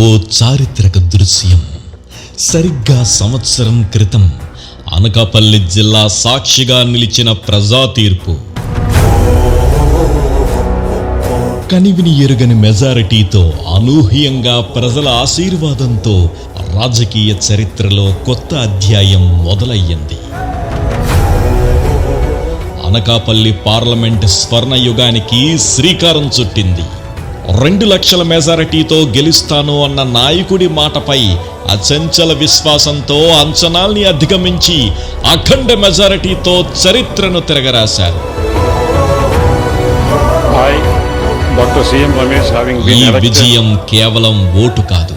ఓ చారిత్రక దృశ్యం. సరిగ్గా సంవత్సరం క్రితం అనకాపల్లి జిల్లా సాక్షిగా నిలిచిన ప్రజా తీర్పు కనివిని ఎరుగని మెజారిటీతో అనూహ్యంగా ప్రజల ఆశీర్వాదంతో రాజకీయ చరిత్రలో కొత్త అధ్యాయం మొదలయ్యింది. అనకాపల్లి పార్లమెంట్ స్వర్ణయుగానికి శ్రీకారం చుట్టింది. రెండు లక్షల మెజారిటీతో గెలుస్తాను అన్న నాయకుడి మాటపై అచంచల విశ్వాసంతో అంచనాల్ని అధిగమించి అఖండ మెజారిటీతో చరిత్రను తిరగరాశారు. ఈ విజయం కేవలం ఓటు కాదు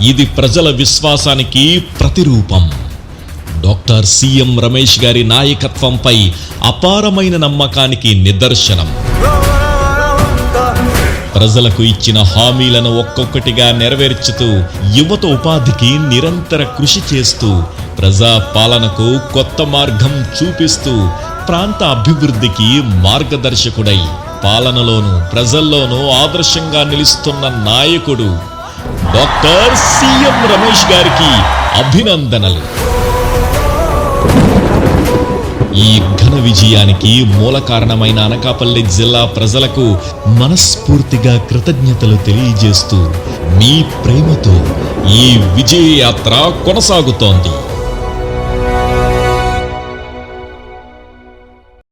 ఇది ప్రజల విశ్వాసానికి ప్రతిరూపం. డాక్టర్ సిఎం రమేష్ గారి నాయకత్వంపై అపారమైన నమ్మకానికి నిదర్శనం. ప్రజలకు ఇచ్చిన హామీలను ఒక్కొక్కటిగా నెరవేర్చుతూ యువత ఉపాధికి నిరంతర కృషి చేస్తూ ప్రజా పాలనకు కొత్త మార్గం చూపిస్తూ ప్రాంత అభివృద్ధికి మార్గదర్శకుడై పాలనలోనూ ప్రజల్లోనూ ఆదర్శంగా నిలుస్తున్న నాయకుడు డాక్టర్ సిఎం రమేష్ గారికి అభినందనలు. ఈ ఘన విజయానికి మూల కారణమైన అనకాపల్లి జిల్లా ప్రజలకు మనస్ఫూర్తిగా కృతజ్ఞతలు తెలియజేస్తూ మీ ప్రేమతో ఈ విజయ యాత్ర కొనసాగుతోంది.